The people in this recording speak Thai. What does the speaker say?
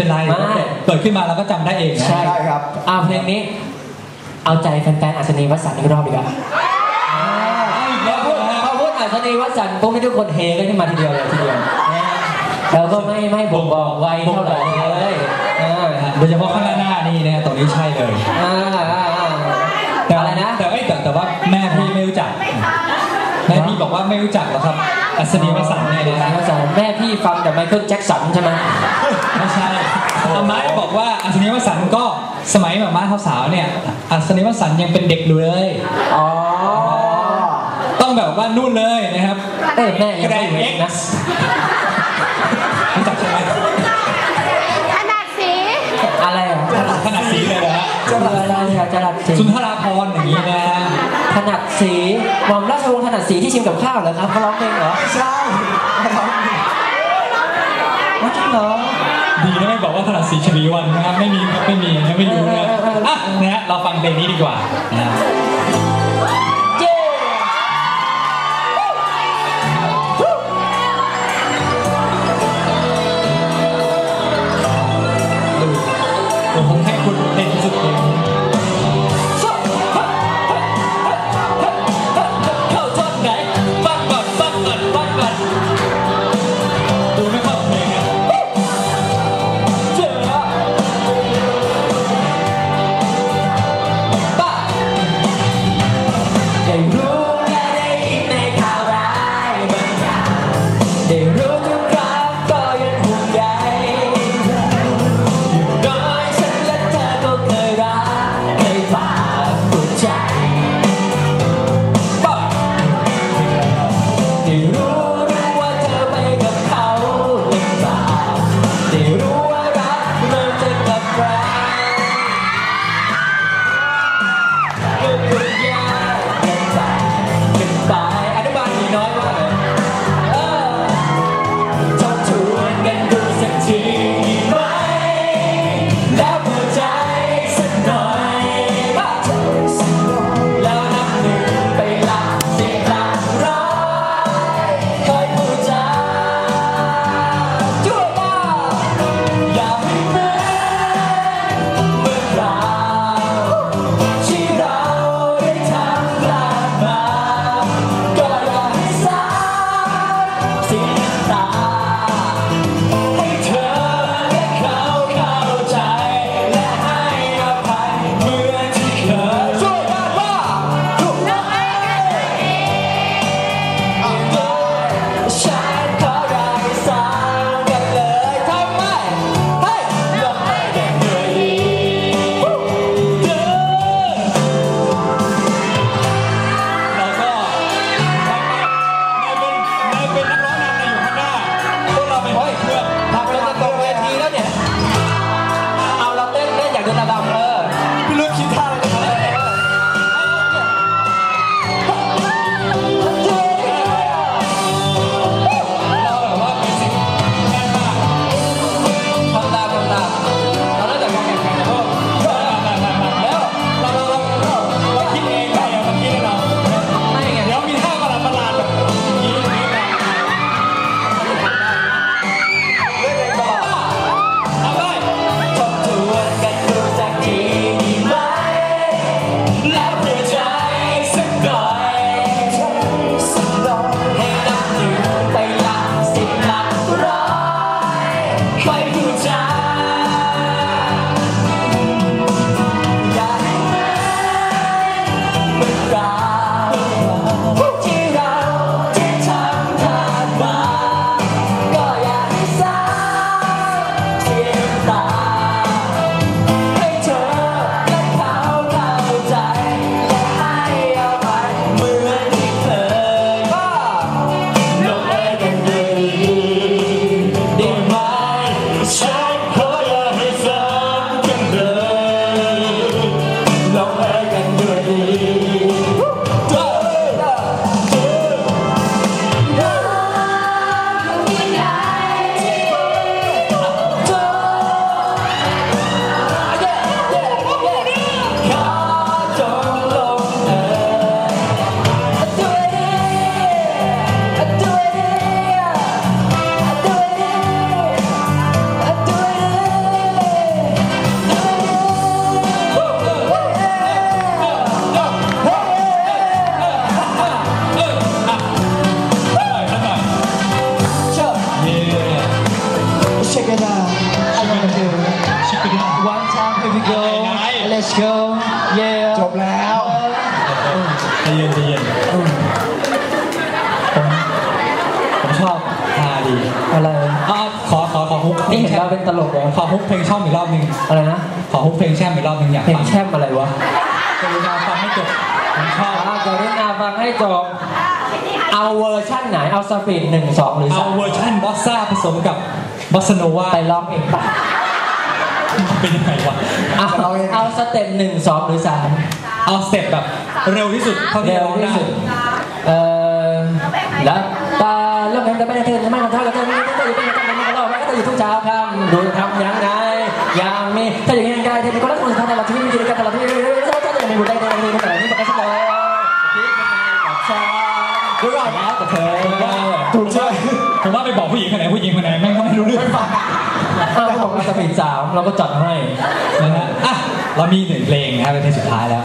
เป็นไรไม่เปิดขึ้นมาเราก็จำได้เองนะใช่ใช่ครับ เอาเพลงนี้ เอาใจแฟนๆอัศนีวสันต์อีกรอบดีกว่าเอาอีกแล้วพูดนะพอพูดอัศนีวสันต์ปุ๊บนี่ทุกคนเฮกันขึ้นมาทีเดียวเลยทีเดียวนะฮะเราก็ไม่ไม่บ่งบอกไวเท่าไหร่เลยอ่าโดยเฉพาะข้างหน้านี่นะตรงนี้ใช่เลยอ่าอ่าอ่าแต่อะไรนะ แต่เอ้ยแต่แต่ว่าแม่พี่ไม่รู้จักแม่พี่บอกว่าไม่รู้จักหรอกครับ อัศนีวสันต์เนี่ยนะอัศนีวสันต์แม่พี่ฟังแต่ไมเคิลแจ็คสันใช่ไหมไม่ใช่ อาม่าบอกว่าอัศนีวสันต์ก็สมัยแบบม่าสาวๆเนี่ยอัศนีวสันต์ยังเป็นเด็กอยู่เลยอ๋อต้องแบบว่านู่นเลยนะครับเอ้ยแม่ยังไม่เห็นนะรู้จักใช่ไหมขนาดสีอะไรอะถนัดสีเลยนะฮะจะอะไรอะจะรัดสีสุนทราพรณ์อย่างนี้นะถนัดสีหม่อมราชวงศ์ถนัดสีที่ชิมกับข้าวเหรอครับเขาร้องเพลงเหรอใช่ครับอ๋อจริงเหรอ ดีนะไม่บอกว่าถนัดสีชวีวันนะครับไม่มีไม่มีไม่รู้นะอะนะฮะเราฟังเพลงนี้ดีกว่านะ เย็นใจเย็นผมผมชอบฮาดีอะไรอะขอขอขอฮุกนี่เห็นเราเป็นตลกเลยขอฮุกเพลงช่องอีกรอบหนึ่งอะไรนะขอฮุกเพลงแช่มอีกรอบหนึ่งอยากเพลงฟังแช่มอะไรวะกรุณาฟังให้จบผมชอบ อ่ากรุณาฟังให้จบเอาเวอร์ชั่นไหนเอาสปีดหนึ่งสองหรือเอาสามเวอร์ชันบอสซ่าผสมกับบอสโนวาไปร้องเองปะเป็นยังไงวะเอาเอาสเต็ปหนึ่งสองหรือสาม เอาสเต็ปแบบเร็วที่สุดเท่าที่เร็วร้องที่ได้สุดเอ่อแล้วตาเริ่มเห็นแต่ไม่ได้เธอไม่มาเท่ากับเธอไม่ได้เธออยู่ที่ไหนกันไม่ก็รอดไม่ก็เธออยู่ทุกเช้าค่ำดูทำยังไงอย่างนี้ถ้าอย่างนี้ยังไงเธอเป็นคนรักคนสุดท้ายตลอดชีวิตมีกิจกรรมตลอดชีวิตถ้าเธอจะมีบุญได้ได้ดีขนาดนี้มันก็สบายคิดยังไงกับฉันดูก่อนแล้วแต่เธอถูกใช่ผมว่าไปบอกผู้หญิงคนไหนผู้หญิงคนไหนแม่งก็ไม่รู้เรื่องอ้าวเขาบอกว่าสปีดสามเราก็จัดให้นะฮะอะเรามีหนึ่งเพลงนะครับเป็นเพลงสุดท้ายแล้ว